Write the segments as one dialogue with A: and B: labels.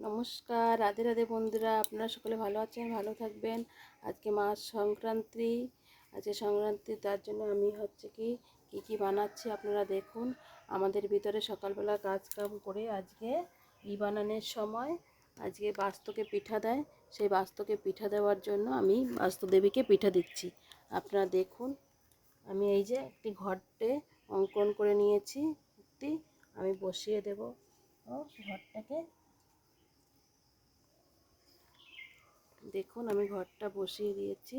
A: নমস্কার, রাধে রাধে বন্ধুরা, আপনারা সকলে ভালো আছেন, ভালো থাকবেন। আজকে মাস সংক্রান্তি, আজকে সংক্রান্তি, তার জন্য আমি হচ্ছে কি, কী কী বানাচ্ছি আপনারা দেখুন। আমাদের ভিতরে সকালবেলা কাজ কাম করে আজকে ই বানানোর সময় আজকে বাস্তকে পিঠা দেয়। সেই বাস্তকে পিঠা দেওয়ার জন্য আমি বাস্তুদেবীকে পিঠা দিচ্ছি। আপনারা দেখুন, আমি এই যে একটি ঘরটে অঙ্কন করে নিয়েছি, একটি আমি বসিয়ে দেব। ঘরটাকে দেখুন, আমি ঘরটা বসিয়ে দিয়েছি।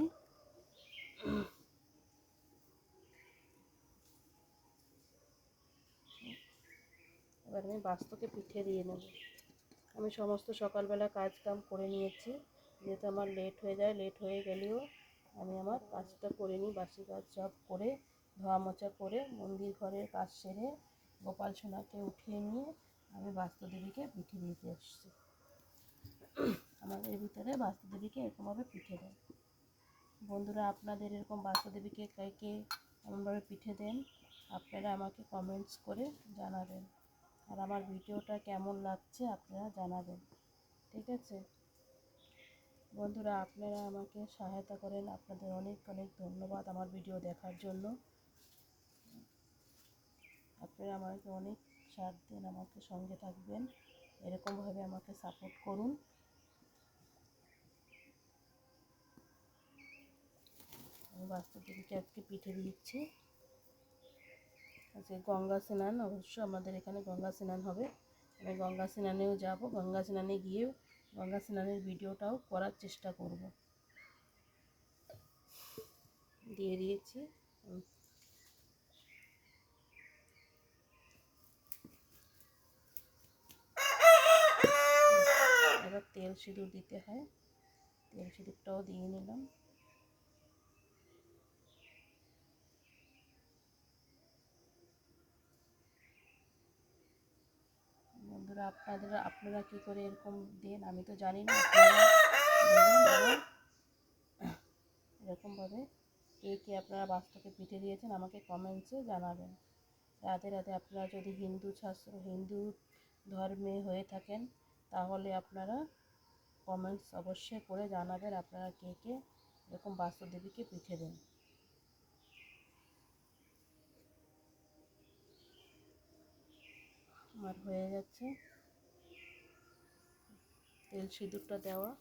A: এবার আমি বাস্তকে পিঠে দিয়ে নেব। আমি সমস্ত সকালবেলা কাজ কাম করে নিয়েছি। যেহেতু আমার লেট হয়ে যায়, লেট হয়ে গেলেও আমি আমার কাজটা করে নিই। বাসি কাজ সব করে, ধোয়া মোছা করে, মন্দির ঘরের কাজ সেরে গোপাল সোনাকে উঠিয়ে নিয়ে আমি বাস্তুদেবীকে পিঠে দিতে এসেছি আমাদের ভিতরে বাস্তুদেবীকে এরকমভাবে পিঠে দেন বন্ধুরা, আপনাদের এরকম বাস্তুদেবীকে কে কে এমনভাবে পিঠে দেন, আপনারা আমাকে কমেন্টস করে জানাবেন। আর আমার ভিডিওটা কেমন লাগছে আপনারা জানাবেন, ঠিক আছে? বন্ধুরা, আপনারা আমাকে সহায়তা করেন, আপনাদের অনেক অনেক ধন্যবাদ আমার ভিডিও দেখার জন্য। আপনারা আমাকে অনেক সাথ দেন, আমাকে সঙ্গে থাকবেন, এরকমভাবে আমাকে সাপোর্ট করুন। বাস্তুদেবীকে আজকে পিঠে দিচ্ছি। আজকে গঙ্গা স্নান, অবশ্য আমাদের এখানে গঙ্গা স্নান হবে। আমি গঙ্গা স্নানেও যাব, গঙ্গা স্নানে গিয়ে গঙ্গা স্নানের ভিডিওটাও করার চেষ্টা করব। দিয়ে দিয়েছি। এবার তেল সিঁদুর দিতে হয়। তেল সিঁদুরটাও দিয়ে নিলাম। বন্ধুরা আপনাদের, আপনারা কী করে এরকম দেন? আমি তো জানি না এরকমভাবে কে কে আপনারা বাস্তকে পিঠে দিয়েছেন, আমাকে কমেন্টসে জানাবেন। রাতে রাতে আপনারা যদি হিন্দু শাস্ত্র, হিন্দু ধর্মে হয়ে থাকেন, তাহলে আপনারা কমেন্টস অবশ্যই করে জানাবেন, আপনারা কে কে এরকম বাস্তুদেবীকে পিঠে দেন। আমার হয়ে যাচ্ছে তেল সিঁদুরটা দেওয়া।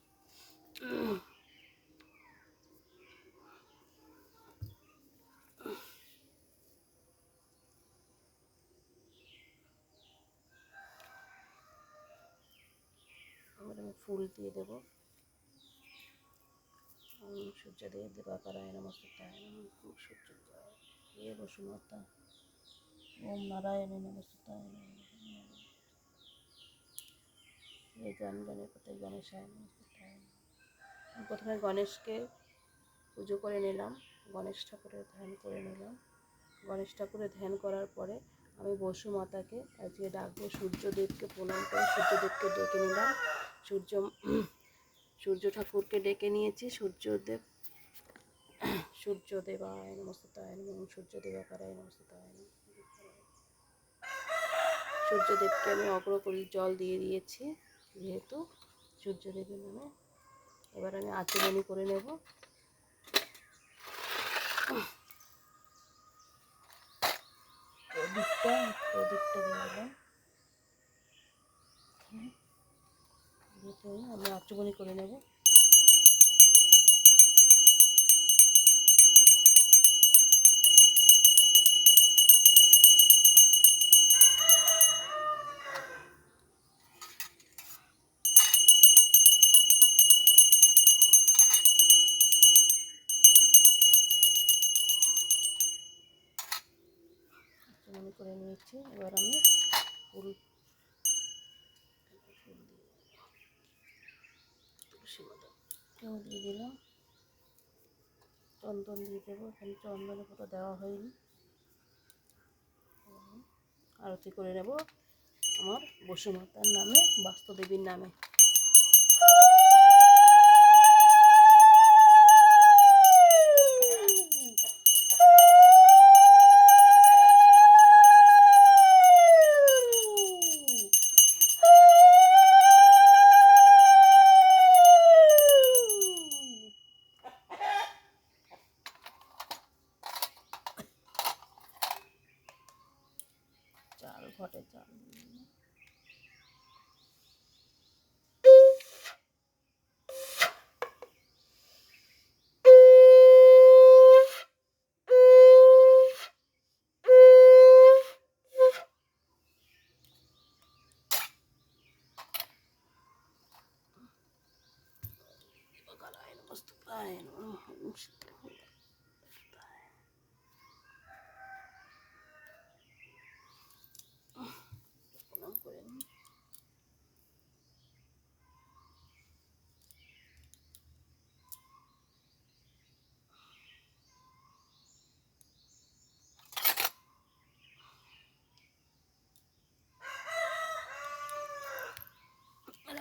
A: ফুল দিয়ে দেবো। সূর্য দেব দেবাকারায় নমস্তায় নম সূর্য হে বসুমতা। ওম নারায়ণে নমস্তায় এই গান, গানের কোথায় নমস্তায় আমি প্রথমে গণেশকে পুজো করে নিলাম, গণেশ ঠাকুরের ধ্যান করে নিলাম। গণেশ ঠাকুরের ধ্যান করার পরে আমি বসু মাতাকে আজকে ডাকবো, সূর্যদেবকে প্রণাম করে সূর্যদেবকে ডেকে নিলাম। সূর্য সূর্য ঠাকুরকে ডেকে নিয়েছি, সূর্যদেব সূর্যদেব সূর্যদেবায় নমস্তায় নম, সূর্যদেবাকারায় নমস্তায় নম। সূর্যদেবকে আমি অগ্রকরি জল দিয়ে দিয়েছি। যেহেতু সূর্যদেবের নামে। এবার আমি আচরণী করে নেব। প্রদীপটা প্রদীপটা আমি আচমনি করে নেব। মনে করে নিয়েছি। এবার আমি ফুল দিয়ে দিলাম। চন্দন দিয়ে দেবো। এখানে চন্দনের কোথাও দেওয়া হয়নি। আরতি করে নেব আমার বসুমাতার নামে বাস্তুদেবীর নামে।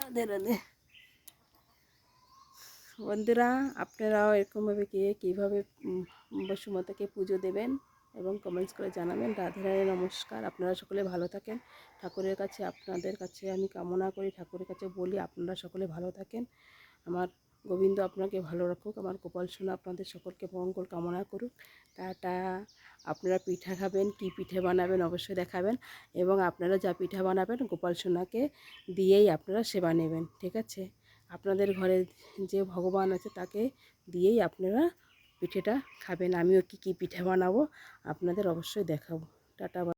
A: রাধে রাধে বন্ধুরা, আপনারাও এরকমভাবে গিয়ে কীভাবে বসুমাতাকে পুজো দেবেন এবং কমেন্টস করে জানাবেন। রাধে রাধে, নমস্কার। আপনারা সকলে ভালো থাকেন। ঠাকুরের কাছে, আপনাদের কাছে আমি কামনা করি। ঠাকুরের কাছে বলি, আপনারা সকলে ভালো থাকেন। আমার গোবিন্দ আপনাকে ভালো রাখুক, আমার গোপাল সোনা আপনাদের সকলকে মঙ্গল কামনা করুক। টাটা। আপনারা পিঠা খাবেন, কি পিঠে বানাবেন অবশ্যই দেখাবেন এবং আপনারা যা পিঠা বানাবেন গোপাল সোনাকে দিয়েই আপনারা সেবা নেবেন, ঠিক আছে? আপনাদের ঘরে যে ভগবান আছে তাকে দিয়েই আপনারা পিঠেটা খাবেন। আমিও কী কী পিঠে বানাবো আপনাদের অবশ্যই দেখাবো। টাটা